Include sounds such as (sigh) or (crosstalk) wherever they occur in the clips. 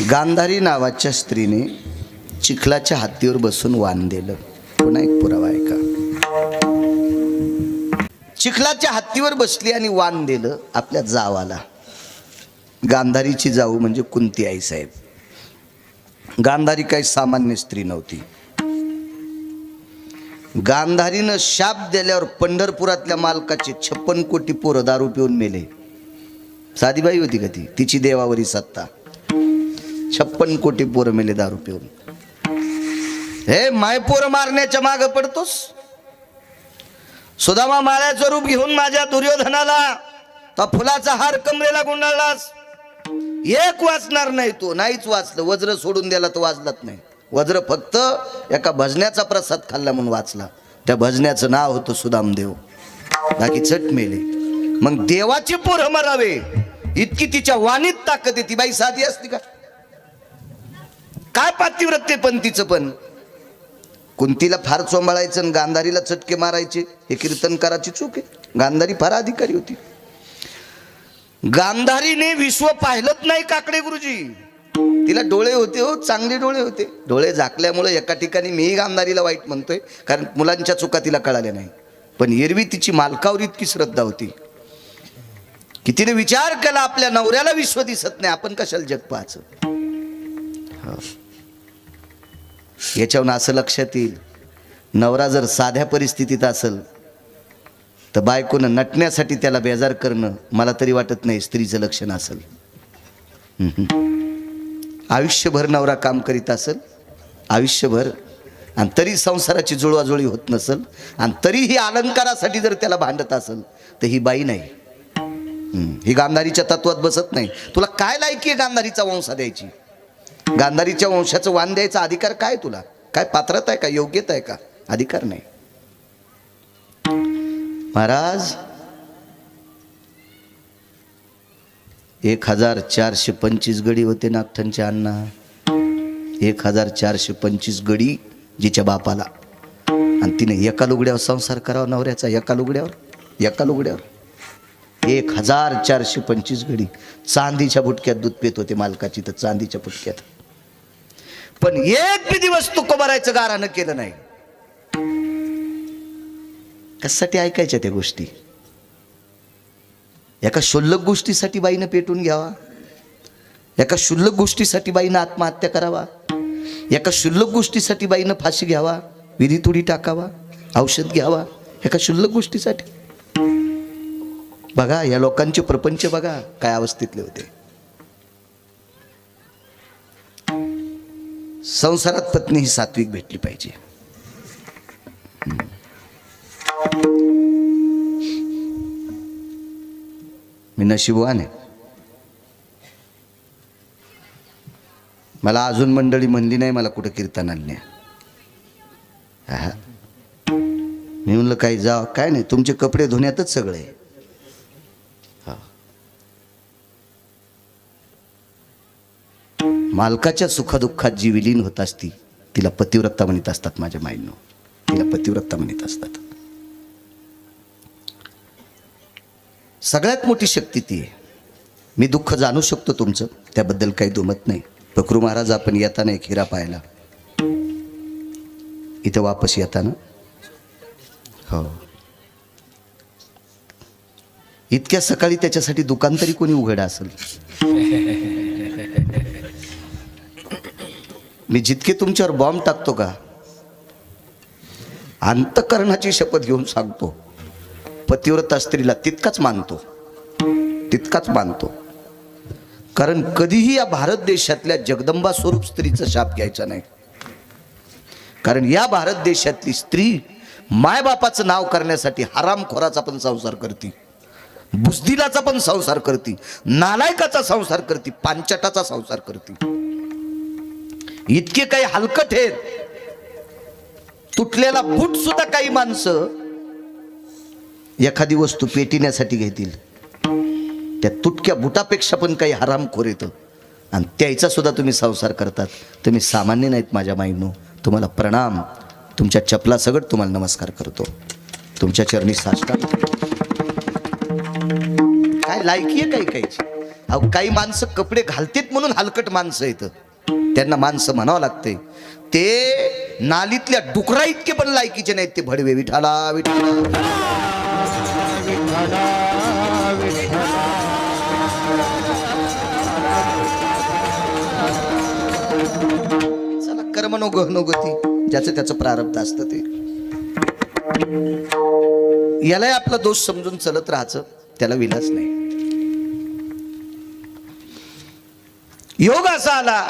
गांधारी नावाच्या स्त्रीने चिखलाच्या हत्तीवर बसून वाण दिलं. पुन्हा एक पुरावा ऐका. चिखलाच्या हत्तीवर बसली आणि वाण दिलं आपल्या जावाला. गांधारीची जाऊ म्हणजे कुंती आई साहेब. गांधारी काही सामान्य स्त्री नव्हती. गांधारीनं शाप दिल्यावर पंढरपुरातल्या मालकाचे छप्पन कोटी पोरं दारू पिऊन मेले. साधीबाई होती का ती? तिची देवावरी सत्ता. छप्पन कोटी पोरं मेले दारू पिऊन. हे मायपोर मारण्याच्या माग पडतोस? सुदामा माळ्याचं रूप घेऊन माझ्या दुर्योधनाला त्या फुलाचा हार कमरेला गुंडाळलास. एक वाचणार नाही तो नाहीच वाचलं. वज्र सोडून द्याला तो वाचलाच नाही. वज्र फक्त एका भजण्याचा प्रसाद खाल्ला म्हणून वाचला. त्या भजण्याचं नाव होतं सुदामदेव. बाकी चट मेले. मग देवाचे पोरं मरावे. इतकी तिच्या वाणीत ताकद आहे. ती बाई साधी असती का? काय पातिव्रत्य पण तिचं पण? कुंतीला फार चोंबाळायचं आणि गांधारीला चटके मारायचे हे कीर्तनकाराची चूक आहे. गांधारी फार अधिकारी होती. गांधारीने विश्व पाहिलंच नाही काकडे गुरुजी. तिला डोळे होते हो चांगले डोळे होते. डोळे झाकल्यामुळे एका ठिकाणी मीही गांधारीला वाईट म्हणतोय कारण मुलांच्या चुका तिला कळाल्या नाही. पण एरवी तिची मालकावर इतकी श्रद्धा होती. की तिने विचार केला आपल्या नवऱ्याला विश्व दिसत नाही आपण कशाला जग पाहायचं? याच्यावरून असं लक्षात येईल. नवरा जर साध्या परिस्थितीत असेल तर बायकोनं नटण्यासाठी त्याला बेजार करणं मला तरी वाटत नाही स्त्रीचं लक्षण असेल. आयुष्यभर नवरा काम करीत असेल आयुष्यभर आणि तरी संसाराची जुळवाजुळी होत नसेल आणि तरीही अलंकारासाठी जर त्याला भांडत असेल तर ही बाई नाही. ही गांधारीच्या तत्वात बसत नाही. तुला काय लायकी आहे गांधारीचा वंशा द्यायची? गांधारीच्या वंशाचं वान द्यायचा अधिकार काय तुला? काय पात्रता आहे का? योग्यता आहे का? अधिकार नाही. महाराज एक हजार चारशे पंचवीस गडी होते नागठांचे अण्णा. एक हजार चारशे पंचवीस गडी जिच्या बापाला. आणि तिने एका लुगड्यावर संसार करावा नवऱ्याचा एका लुगड्यावर? एका लुगड्यावर. एक हजार चारशे पंचवीस गडी. चांदीच्या बुटक्यात दूध पित होते मालकाची तर चांदीच्या बुटक्यात पण एक बी दिवस तुकोबारायचं भरायचं गारानं केलं नाही. कशासाठी ऐकायच्या त्या गोष्टी? एका क्षुल्लक गोष्टीसाठी बाईनं पेटून घ्यावा. एका क्षुल्लक गोष्टीसाठी बाईनं आत्महत्या करावा. एका क्षुल्लक गोष्टीसाठी बाईनं फाशी घ्यावा. विधी तुडी टाकावा. औषध घ्यावा. एका क्षुल्लक गोष्टीसाठी. बघा या लोकांचे प्रपंच बघा काय अवस्थेतले होते. संसारात पत्नी ही सात्विक भेटली पाहिजे. मी नशिबवान आहे. मला अजून मंडळी म्हणली नाही मला कुठं कीर्तन आणले. मी म्हणलं काही जा काय नाही तुमचे कपडे धुण्यातच सगळे आहे. हा. मालकाच्या सुखदुःखात जी विलीन होत असती तिला पतिव्रता म्हणत असतात माझ्या माईंनो. तिला पतिव्रता म्हणत असतात. सगळ्यात मोठी शक्ती ती आहे. मी दुःख जाणू शकतो तुमचं त्याबद्दल काही दुमत नाही. पकरू महाराज आपण येताना एक हिरा पाहायला. इथं वापस येताना. हो. इतक्या सकाळी त्याच्यासाठी दुकान तरी कोणी उघडं असेल? (laughs) मी जितके तुमच्यावर बॉम्ब टाकतो का अंतकरणाची शपथ घेऊन सांगतो. पतिव्रता स्त्रीला तितकाच मानतो तितकाच मानतो. कारण कधीही या भारत देशातल्या जगदंबा स्वरूप स्त्रीचा शाप घ्यायचा नाही. कारण या भारत देशातली स्त्री मायबापाचं नाव करण्यासाठी हरामखोराचा पण संसार करते बुजदिलाचा पण संसार करते नालायकाचा संसार करते पांचटाचा संसार करते. इतके काही हलकट आहेत तुटलेला बूट सुद्धा काही माणसं एखादी वस्तू पेटिण्यासाठी घेतील. त्या तुटक्या बुटापेक्षा पण काही हरामखोर येतं. आणि त्याचा सुद्धा तुम्ही संसार करतात. तुम्ही सामान्य नाहीत माझ्या माईनो. तुम्हाला प्रणाम. तुमच्या चपला तुम्हाला नमस्कार करतो. तुमच्या चरणी साष्टांग काय लायकी आहे काही काही अहो काही माणसं कपडे घालतेत म्हणून हलकट माणसं येतं. त्यांना माणसं म्हणावं लागते. ते नालीतल्या डुकरा इतके पण लायकीचे नाहीत ते भडवे. विठाला विठाला चला कर्म नो गहनो गती ज्याचं त्याचं प्रारब्ध असतं ते. यालाही आपला दोष समजून चलत राहायचं. त्याला विलाच नाही. योग असा आला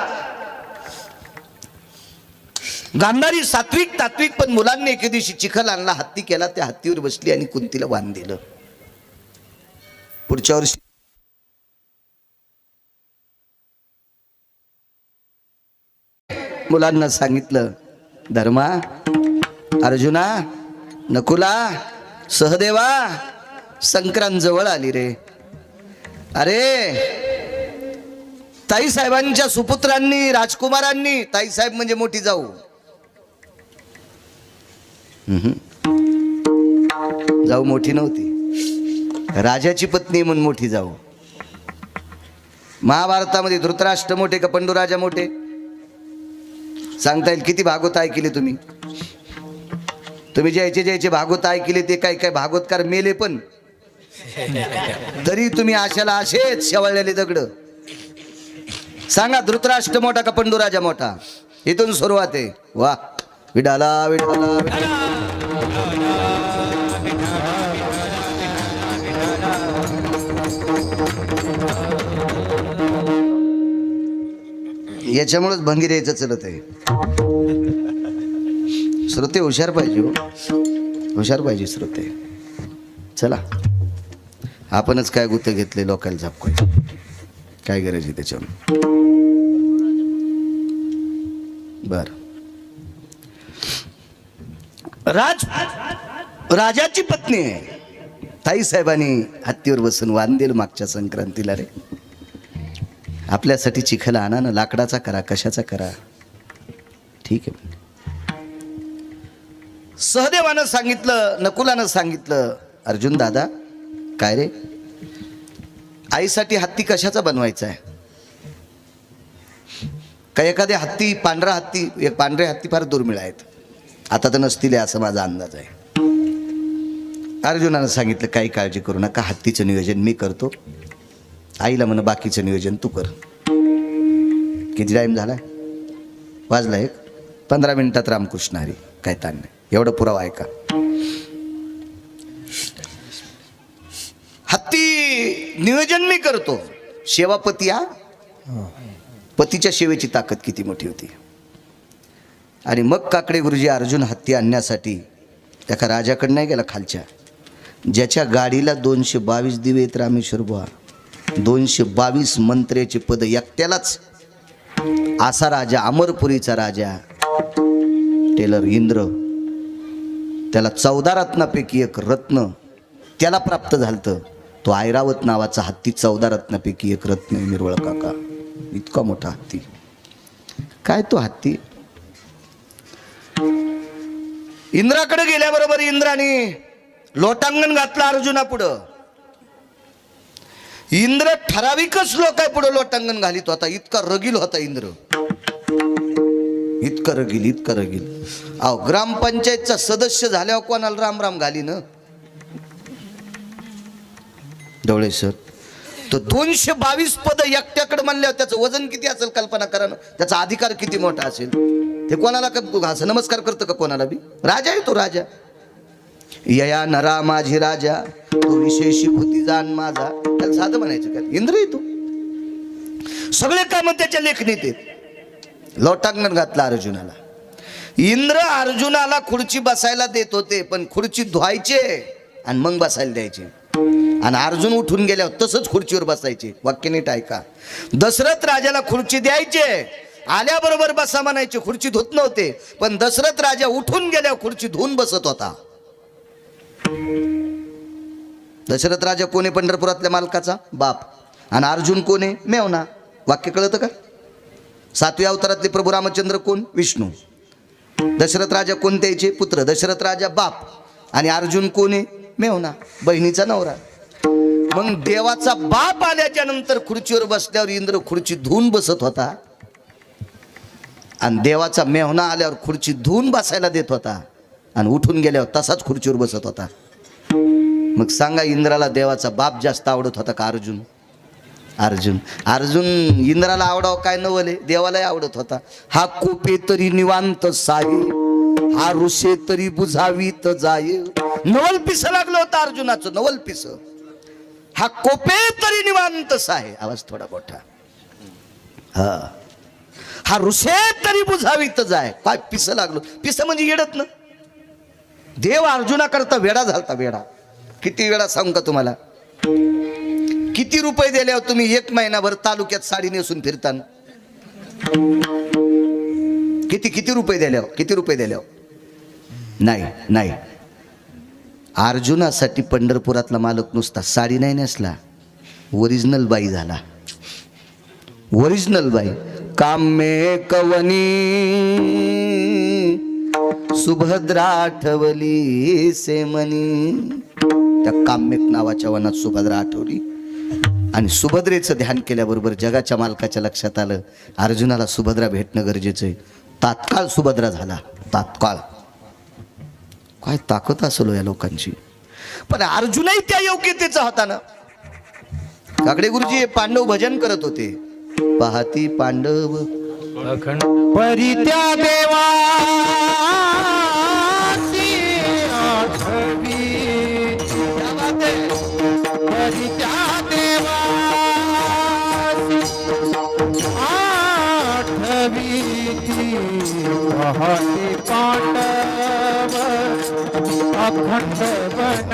गांधारी सात्विक तात्विक पण मुलांनी एके दिवशी चिखल आणला हत्ती केला त्या हत्तीवर बसली आणि कुंतीला बांध दिलं. पुढच्या वर्षी मुलांना सांगितलं धर्मा अर्जुना नकुला सहदेवा संक्रांत जवळ आली रे. अरे ताईसाहेबांच्या सुपुत्रांनी राजकुमारांनी ताईसाहेब म्हणजे मोठी जाऊ. जाऊ मोठी नव्हती. राजाची पत्नी म्हणून मोठी जाऊ. महाभारतामध्ये धृतराष्ट्र मोठे का पंडुराजा मोठे? सांगता येईल किती भागवत ऐकले तुम्ही? तुम्ही ज्याचे ज्याचे भागवत ऐकले ते काय काय भागवतकार मेले पण. तरी तुम्ही आशाला असेच शेवळलेले दगड. सांगा धृतराष्ट्र मोठा का पंडुराजा मोठा? इथून सुरुवात आहे. वा. विडाला विडाला याच्यामुळेच भंगीर यायचं चलत आहे. श्रोते हुशार पाहिजे हो. हुशार पाहिजे श्रोते. चला. आपणच काय गुत घेतले लोकांना झापकोय काय गरज आहे त्याच्यावर? बर. राज राजाची पत्नी आहे. ताई साहेबांनी हत्तीवर बसून वांदेल मागच्या संक्रांतीला रे. आपल्यासाठी चिखल आणा ना लाकडाचा करा कशाचा करा. ठीक आहे. सहदेवानं सांगितलं नकुलानं सांगितलं अर्जुन दादा काय रे? आईसाठी हत्ती कशाचा बनवायचा आहे? का एखाद्या हत्ती पांढरा हत्ती एक पांढरे हत्ती फार दुर्मिळ आहेत. आता तर नसतील आहे असं माझा अंदाज आहे. अर्जुनानं सांगितलं काही काळजी करू नका हत्तीचं नियोजन मी करतो. आईला म्हण बाकीचं नियोजन तू कर. किती टाईम झाला वाजला एक. पंधरा मिनिटात रामकृष्ण हरी. काय ताण नाही. एवढं पुरावा आहे का? ती नियोजन मी करतो. सेवापती हा? पतीच्या सेवेची ताकद किती मोठी होती. आणि मग काकडे गुरुजी अर्जुन हत्ती आणण्यासाठी एका राजाकडे नाही गेला खालच्या. ज्याच्या गाडीला दोनशे बावीस दिवे आहेत रामेश्वर बुवा. दोनशे बावीस मंत्र्याचे पद एकट्यालाच. असा राजा अमरपुरीचा राजा टेलर इंद्र. त्याला चौदा रत्नापैकी एक रत्न त्याला प्राप्त झालतं. तो ऐरावत नावाचा हत्ती चौदा रत्नापैकी एक रत्न निर्वळ काका. इतका मोठा हत्ती. काय तो हत्ती? इंद्राकडे गेल्याबरोबर इंद्राने लोटांगण घातलं अर्जुना पुढं. इंद्र ठराविकच लोक आहे पुढे लोटांगण घालीत होता. इतका रगील होता इंद्र. इतकं रगील इतकं रगील. अहो ग्रामपंचायतचा सदस्य झाल्यावर कोणाला रामराम घाली ना डोळे सर. तर दोनशे बावीस पद एकट्याकडे म्हणल्यावर त्याचं वजन किती असेल कल्पना करा ना. त्याचा अधिकार किती मोठा असेल? ते कोणाला का असं नमस्कार करतं का कोणाला बी? राजा आहे तो राजा. यया नरा माझी राजा तो विशेषी भूती जाण माझा. त्याला साधं म्हणायचं का इंद्र आहे तू. सगळे काम त्याच्या लेखणीत आहेत. लोटांगण घातला अर्जुनाला. इंद्र अर्जुनाला खुर्ची बसायला देत होते पण खुर्ची धुवायचे आणि मग बसायला द्यायचे. आणि अर्जुन उठून गेल्यावर तसंच खुर्चीवर बसायचे. वाक्य नीट ऐका. दशरथ राजाला खुर्ची द्यायचे. आल्याबरोबर बसा म्हणायचे खुर्ची धुत नव्हते. पण दशरथ राजा उठून गेल्यावर खुर्ची धुवून बसत होता. दशरथ राजा कोणे? पंढरपुरातल्या मालकाचा? बाप. आणि अर्जुन कोणे? मेवना वाक्य कळतं का? सातव्या अवतारातले प्रभू रामचंद्र कोण? विष्णू. दशरथ राजा कोणत्याचे पुत्र. दशरथ राजा बाप. आणि अर्जुन कोण? आहे मेवना बहिणीचा नवरा. मग देवाचा बाप आल्याच्यानंतर खुर्चीवर बसल्यावर इंद्र खुर्ची धुवून बसत होता. आणि देवाचा मेहना आल्यावर खुर्ची धुवून बसायला देत होता. आणि उठून गेल्यावर तसाच खुर्चीवर बसत होता. मग सांगा इंद्राला देवाचा बाप जास्त आवडत होता का अर्जुन? अर्जुन. अर्जुन इंद्राला आवडावं काय नवले? देवालाही आवडत होता. हा कोपे तरी निवांत साई हा ऋषे तरी बुझावीत जाये. नवल पिस लागलं होतं अर्जुनाचं नवल पिस. हा कोपे तरी निवांतच आहे आवाज थोडा मोठा. हा. हा ऋषे तरी बुझावीत आहे काय पिस लागलो? पिस म्हणजे येडत ना? देव अर्जुनाकरता वेडा झालता वेडा. किती वेळा सांगू का तुम्हाला? किती रुपये दिल्यावर हो तुम्ही एक महिनाभर तालुक्यात साडी नेसून फिरताना? किती किती रुपये दिल्यावर हो? किती रुपये दिल्यावर हो? नाही नाही. अर्जुनासाठी पंढरपुरातला मालक नुसता साडी नाही नेसला. ओरिजिनल बाई झाला. ओरिजिनल बाई. कामे कवनी सुभद्रा आठवली सेमनी. त्या काम्यक नावाच्या वनात सुभद्रा आठवली. आणि सुभद्रेचं ध्यान केल्याबरोबर जगाच्या मालकाच्या लक्षात आलं अर्जुनाला सुभद्रा भेटणं गरजेचं आहे. तात्काळ सुभद्रा झाला. तात्काळ. काय ताकद असलो हो या लोकांची? पण अर्जुनही त्या योग्यतेचा होता ना काकडे गुरुजी हे पांडव भजन करत होते. पाहती पांडव. परित्या देवा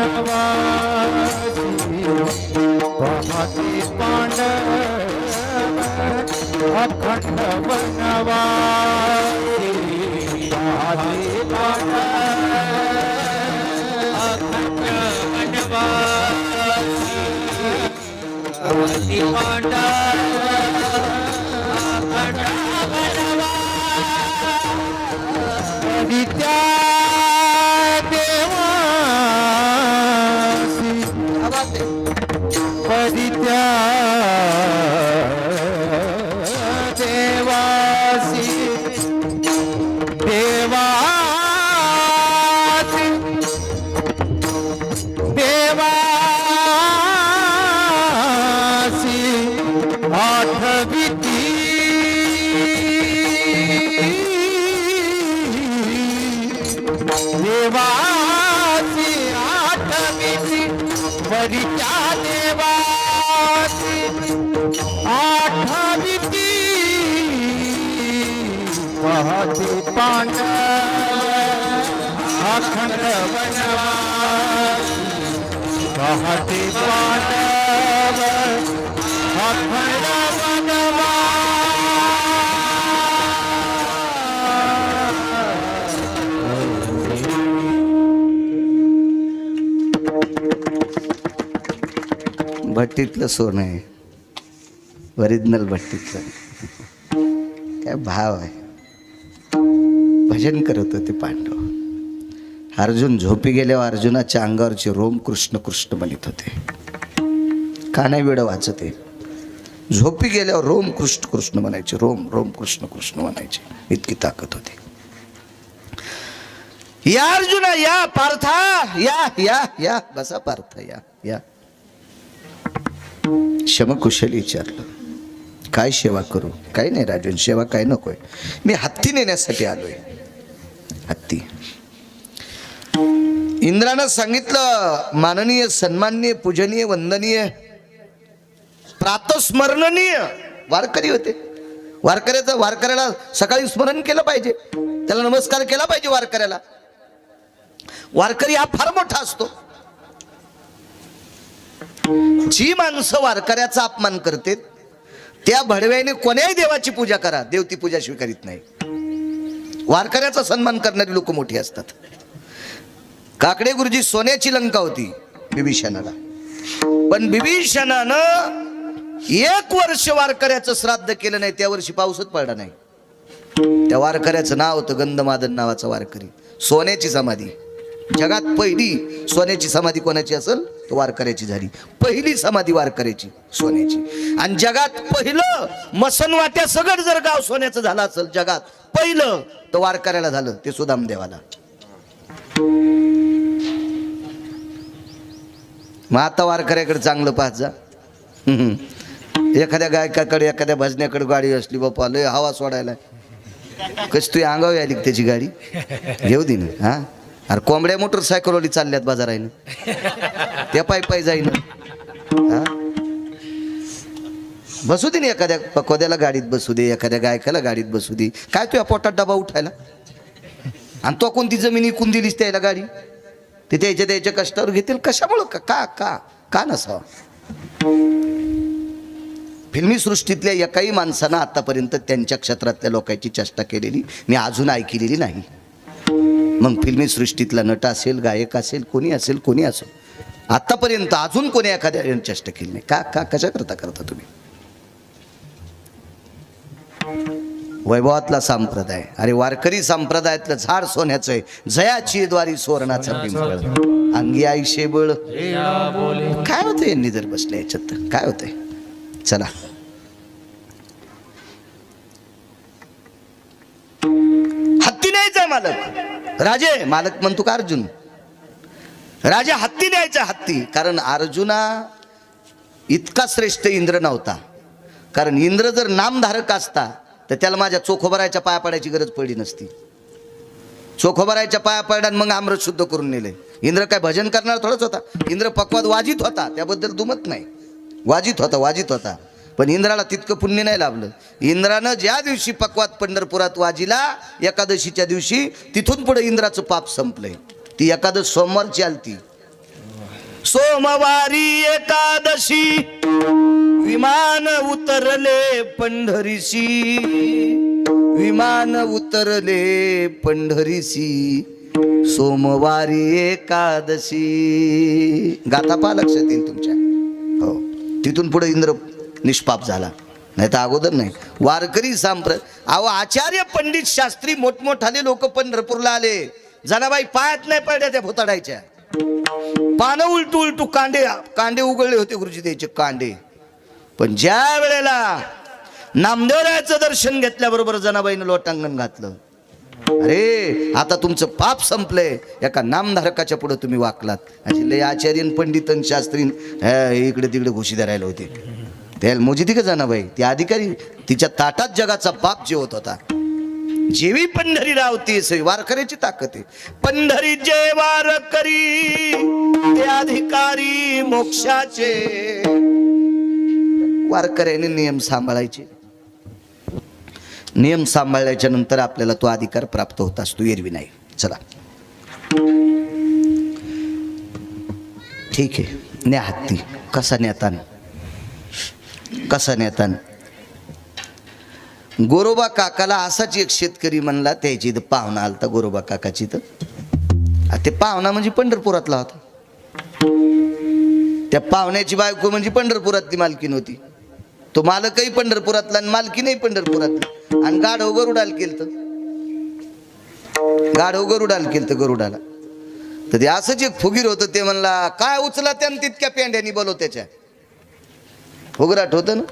बनवासी पहाटे पांडव अखंड बनवासी पहाटे पांडव अखंड बनवासी देवासी आठवीची परित्या देवासी आठवीची. पहाते पांड अखंड वनवासी. पहाते पांडव अखंड भट्टीतलं सोनं आहे. ओरिजिनल भट्टीतलं. काय भाव आहे. भजन करत होते पांडव. अर्जुन झोपी गेल्यावर अर्जुनाच्या अंगावरचे रोम कृष्ण कृष्ण बनित होते. का नाही वाचते? झोपी गेल्यावर रोम कृष्ण कृष्ण म्हणायचे. रोम रोम कृष्ण कृष्ण म्हणायचे. इतकी ताकद होती. या अर्जुना या पार्था या या या बसा पार्था या या. शमकुशल विचारलं काय सेवा करू? काही नाही राजन सेवा काय नकोय. मी हत्ती नेण्यासाठी आलोय. हत्ती? इंद्रानं सांगितलं माननीय सन्माननीय पूजनीय वंदनीय प्रातस्मरणीय वारकरी होते. वारकऱ्याचं वारकऱ्याला सकाळी स्मरण केलं पाहिजे. त्याला नमस्कार केला पाहिजे वारकऱ्याला. वारकरी हा फार मोठा असतो. जी माणसं वारकऱ्याचा अपमान करते त्या भडव्याने कोण्याही देवाची पूजा करा देव ती पूजा स्वीकारित नाही. वारकऱ्याचा सन्मान करणारी लोक मोठी असतात. काकडे गुरुजी सोन्याची लंका होती बिभीषणाला पण बिभीषणानं एक वर्ष वारकऱ्याचं श्राद्ध केलं नाही त्या वर्षी पाऊसच पडला नाही. त्या वारकऱ्याचं नाव होतं गंधमादन नावाचा वारकरी. सोन्याची समाधी. जगात पहिली सोन्याची समाधी कोणाची असेल? वारकऱ्याची झाली. पहिली समाधी वारकऱ्याची सोन्याची. आणि जगात पहिलं मसन वाट्या सगळं जर गाव सोन्याचं झालं असेल जगात पहिलं तर वारकऱ्याला झालं ते सुदाम देवाला मग आता वारकऱ्याकडे चांगलं पाहत जा. एखाद्या गायकाकडे एखाद्या भजन्याकडे गाडी असली बापा लय हवा सोडायला. कशी तुझी अंगावी आली त्याची गाडी? घेऊ दे ना हा? अरे कोंबड्या मोटरसायकलवाली चालल्यात बाजारायनं (laughs) त्या पायी पायी जाईन. हा? बसू दे ना एखाद्या पकोद्याला गाडीत बसू दे एखाद्या गायकाला गाडीत बसू दे. काय तुझ्या पोटात डबा उठायला? आणि तो कोणती जमीन इकून दिलीस त्याला गाडी? ते त्याच्या त्याच्या कष्टावर घेतील? कशामुळं? का का का? का नसावं? फिल्मी सृष्टीतल्या एकाही माणसानं आतापर्यंत त्यांच्या क्षेत्रातल्या लोकांची चेष्टा केलेली मी अजून ऐकलेली नाही. मग फिल्मी सृष्टीतला नट असेल गायक असेल कोणी असेल कोणी असेल आतापर्यंत अजून कोणी एखाद्या चेष्टा केली नाही. का का कशा करता करता तुम्ही? वैभवातला संप्रदाय. अरे वारकरी संप्रदायातलं झाड सोन्याचं आहे. जयाची द्वारी सुवर्णाचा पिंपळ अंगी आई शेबळ काय होतं यांनी जर बसले याच्यात? काय होतंय? चला. हत्ती न्यायचा मालक राजे मालक म्हणतो का अर्जुन? राजा हत्ती न्यायचा हत्ती. कारण अर्जुना इतका श्रेष्ठ इंद्र नव्हता. कारण इंद्र जर नामधारक असता तर त्याला माझ्या चोखोबराच्या पाया पडायची गरज पडली नसती. चोखोबरायच्या पाया पडल्या मग आम्रत शुद्ध करून नेले. इंद्र काय भजन करणार थोडंच होता. इंद्र पक्वाद वाजित होता. त्याबद्दल दुमत नाही. वाजित होता वाजित होता. पण इंद्राला तितकं पुण्य नाही लाभलं. इंद्रानं ज्या दिवशी पक्वात पंढरपुरात वाजिला एकादशीच्या दिवशी तिथून पुढे इंद्राचं पाप संपलंय. ती एकादश सोमवारची आलती. सोमवारी एकादशी विमान उतरले पंढरीशी. विमान उतरले पंढरीशी सोमवारी एकादशी. गाथा पहा लक्षात येईल तुमच्या. हो. तिथून पुढे इंद्र निष्पाप झाला. नाही तर अगोदर नाही. वारकरी सांप्र अहो आचार्य पंडित शास्त्री मोठमोठाले लोक पंढरपूरला आले. जनाबाई पायात नाही पडल्या त्या भोताडायच्या. पानं उलटू उलटू कांडे कांडे उघडले होते गुरुजी त्याचे कांडे. पण ज्या वेळेला नामदेवरायाचं दर्शन घेतल्याबरोबर जनाबाईनं लोटांगण घातलं. अरे आता तुमचं पाप संपलंय. एका नामधारकाच्या पुढे तुम्ही वाकलात. असे लय आचार्यन पंडितन शास्त्रीन इकडे तिकडे घोषी धरायला होते. त्याला मोजिती का बाई. ती अधिकारी तिच्या ताटात जगाचा बाप जेवत होता. जेवी पंढरी रावती सई वारकऱ्याची ताकद आहे. पंढरी जे वारकरी ते अधिकारी मोक्षाचे. वारकऱ्याने नियम सांभाळायचे. नियम सांभाळल्याच्या नंतर आपल्याला तो अधिकार प्राप्त होत असतो. एरवी नाही. चला. ठीक आहे. न्या हत्ती. कसा न्याताना कसा नेतान? गोरोबा काकाला असाच एक शेतकरी म्हणला त्याची इथं पाहुणा आलता गोरोबा काकाची तर ते पाहुणा म्हणजे पंढरपुरातला होता. त्या पाहुण्याची बायको म्हणजे पंढरपुरातली मालकीन होती. तो मालकही पंढरपुरातला आणि मालकीनही पंढरपुरातली. आणि गाढव गरुडाला केलं गाढव गरुडाला केलं गरुडाला. तर ते असंच एक फुगीर होतं ते म्हणला काय उचला त्यानं तितक्या पेंड्यानी बोलव त्याच्या. फोगराट होतं ना?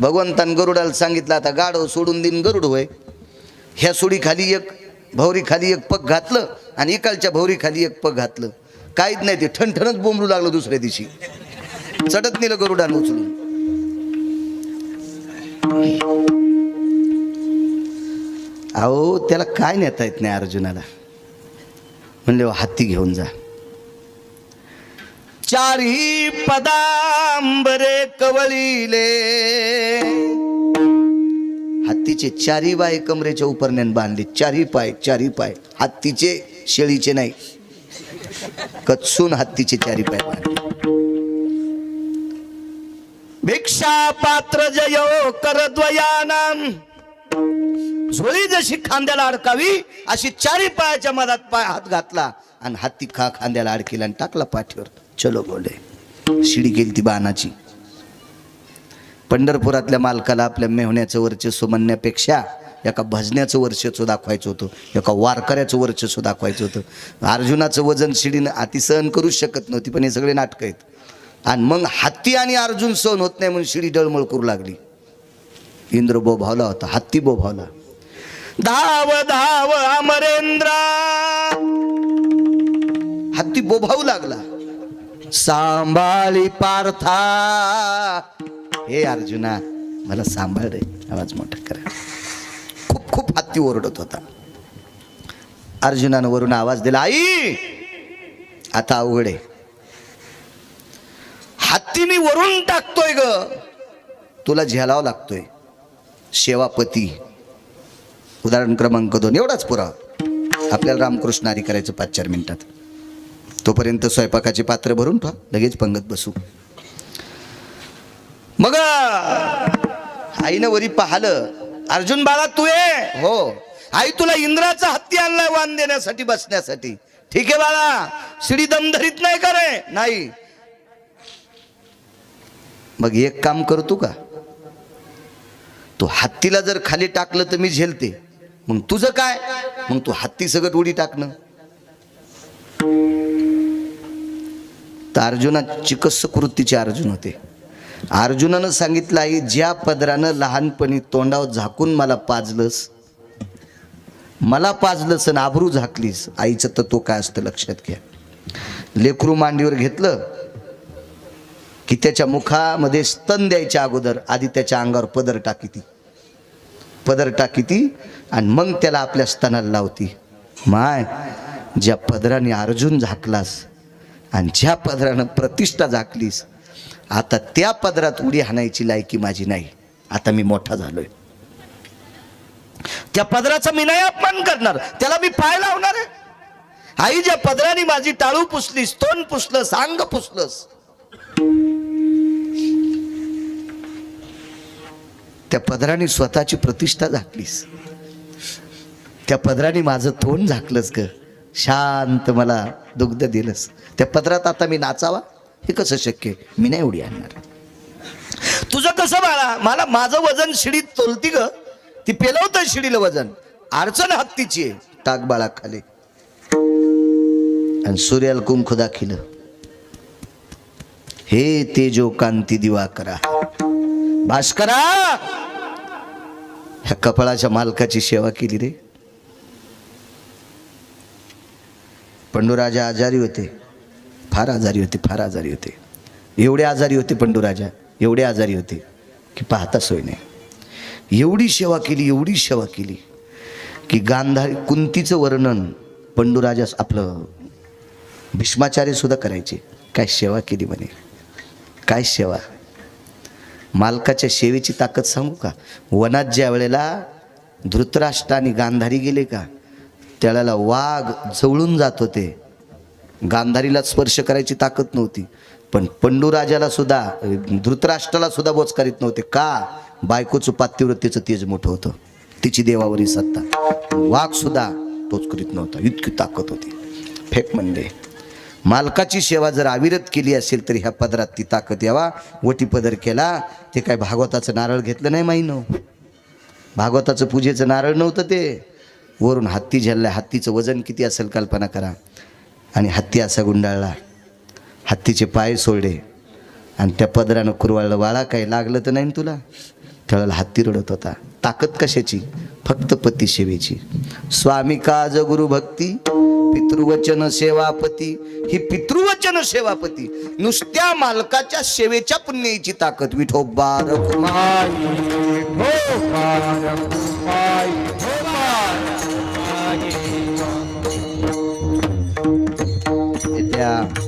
भगवंतान गरुडाला सांगितलं आता गाढव सोडून देईन गरुड होय. ह्या सोडीखाली एक भवरीखाली एक पग घातलं आणि इकालच्या भवरीखाली एक पग घातलं. काहीच नाही ते ठणठणच बोंबरू लागलं दुसऱ्या दिवशी. चढत नेलं गरुडानं उचलून. अहो त्याला काय नेता येत नाही अर्जुनाला? म्हणले हो, हत्ती घेऊन जा. चारही पदांबरे कवळीले हत्तीचे चारी बाय कमरेच्या उपरण्यान बांधले. चारी पाय चारी पाय. हत्तीचे शेळीचे नाही. कचून हत्तीचे चारी पाय बांधले. भिक्षा पात्र जयो करद्वयानाम झोळी जशी खांद्याला अडकावी अशी चारी पायाच्या मधात पाय हात घातला. आणि हाती खा खांद्याला अडकेला आणि टाकला पाठीवर. चलो बोले. शिडी गेली ती बाणाची. पंढरपुरातल्या मालकाला आपल्या मेहण्याचं वर्चस्व म्हणण्यापेक्षा एका भजण्याचं वर्चस्व दाखवायचं होतं. एका वारकऱ्याचं वर्चस्व दाखवायचं होतं. अर्जुनाचं वजन शिडीनं अति सहन करूच शकत नव्हती पण हे सगळे नाटकं आहेत. आणि मग हत्ती आणि अर्जुन सहन होत नाही म्हणून शिडी डळमळ करू लागली. इंद्र बोभावला होता हत्ती बोभावला. धाव धाव अमरेंद्रा. बोभावू लागला. सांभाळी पार्था. हे अर्जुना मला सांभाळ रे. आवाज मोठा करा. खूप खूप हत्ती ओरडत होता. अर्जुनानं वरून आवाज दिला आई आता अवघड आहे. हत्ती मी वरून टाकतोय ग. तुला झेलावं लागतोय. सेवापती. उदाहरण क्रमांक दोन. एवढाच पुरा आपल्याला रामकृष्ण आरी करायचं पाच चार मिनिटात. तोपर्यंत स्वयंपाकाचे पात्र भरून ठेवा लगेच पंगत बसू. मग आईनं वरी पाहिलं अर्जुन बाळा तू ये. हो. आई तुला इंद्राचा हत्ती आणलाय वाण देण्यासाठी बसण्यासाठी. ठीक आहे बाळा शिडी दम धरीत नाही का रे? नाही. मग एक काम करतो का? तू हत्तीला जर खाली टाकलं तर मी झेलते. मग तुझं काय? मग तू हत्ती सगळं उडी टाकणं. तर अर्जुना चिकस्सकृतीचे अर्जुन होते. अर्जुनानं सांगितलं आहे ज्या पदरानं लहानपणी तोंडावर झाकून मला पाजलंस मला पाजलंस आणि आभरू झाकलीस आईचं तत्व काय असतं लक्षात घ्या. लेकरू मांडीवर घेतलं की त्याच्या मुखामध्ये स्तन द्यायच्या अगोदर आधी त्याच्या अंगावर पदर टाकी ती. पदर टाकी ती आणि मग त्याला आपल्या स्तनाला लावती. माय ज्या पदराने अर्जुन झाकलास आणि ज्या पदरानं प्रतिष्ठा झाकलीस आता त्या पदरात उडी हाणायची लायकी माझी नाही. आता मी मोठा झालोय. त्या पदराचा मी नाही अपमान करणार त्याला मी पाय लावणार आहे. आई ज्या पदराने माझी टाळू पुसलीस तोंड पुसलंस अंग पुसलंस त्या पदराने स्वतःची प्रतिष्ठा झाकलीस. त्या पदराने माझं तोंड झाकलंस ग. शांत मला दुग्ध दिलंस. त्या पदरात आता मी नाचावा? हे कसं शक्य आहे? मी नाही उडी आणणार. तुझं कसं बाळा? मला माझं वजन शिडीत तोलती ग. ती पेलवत शिडीला वजन. अडचण हत्तीची आहे. टाक बाळा खाली. आणि सूर्याला कुंख दाखिलं. हे तेजो कांती दिवा करा भास्करा! ह्या कपाळाच्या मालकाची सेवा केली रे. पंडूराजा आजारी होते. फार आजारी होते फार आजारी होते. एवढे आजारी होते पंडूराजा एवढे आजारी होते की पाहता सोय नाही. एवढी सेवा केली एवढी सेवा केली की गांधारी कुंतीचं वर्णन पंडूराजा आपलं भीष्माचार्यसुद्धा करायचे. काय सेवा केली म्हणे? काय सेवा? मालकाच्या सेवेची ताकद सांगू का? वनात ज्या वेळेला धृतराष्ट्र आणि गांधारी गेले का? त्याला वाघ जवळून जात होते. गांधारीला स्पर्श करायची ताकद नव्हती. पण पंडूराजाला सुद्धा धृतराष्ट्राला सुद्धा बोच करीत नव्हते. का? बायकोचं पातिव्रतेचं तेज मोठं होतं. तिची देवावरी सत्ता. वाघ सुद्धा तोच करीत नव्हता. इतकी ताकद होती. फेक म्हणजे मालकाची सेवा जर अविरत केली असेल तर ह्या पदरात ती ताकद यावा. वटी पदर केला. ते काय भागवताचं नारळ घेतलं नाही माहीन भागवताचं पूजेचं नारळ नव्हतं ते. वरून हत्ती झेलला हत्तीचं वजन किती असेल कल्पना करा. आणि हत्ती असा गुंडाळला. हत्तीचे पाय सोडले. आणि त्या पदरानं कुरवाळलं वाळा काय लागलं तर नाही तुला? त्यावेळेला हत्ती रडत होता. ताकद कशाची? फक्त पती सेवेची स्वामी काज गुरु भक्ती? पितृवचन सेवापती. ही पितृवचन सेवापती. नुसत्या मालकाच्या सेवेच्या पुण्याची ताकद. विठोबा बारक हो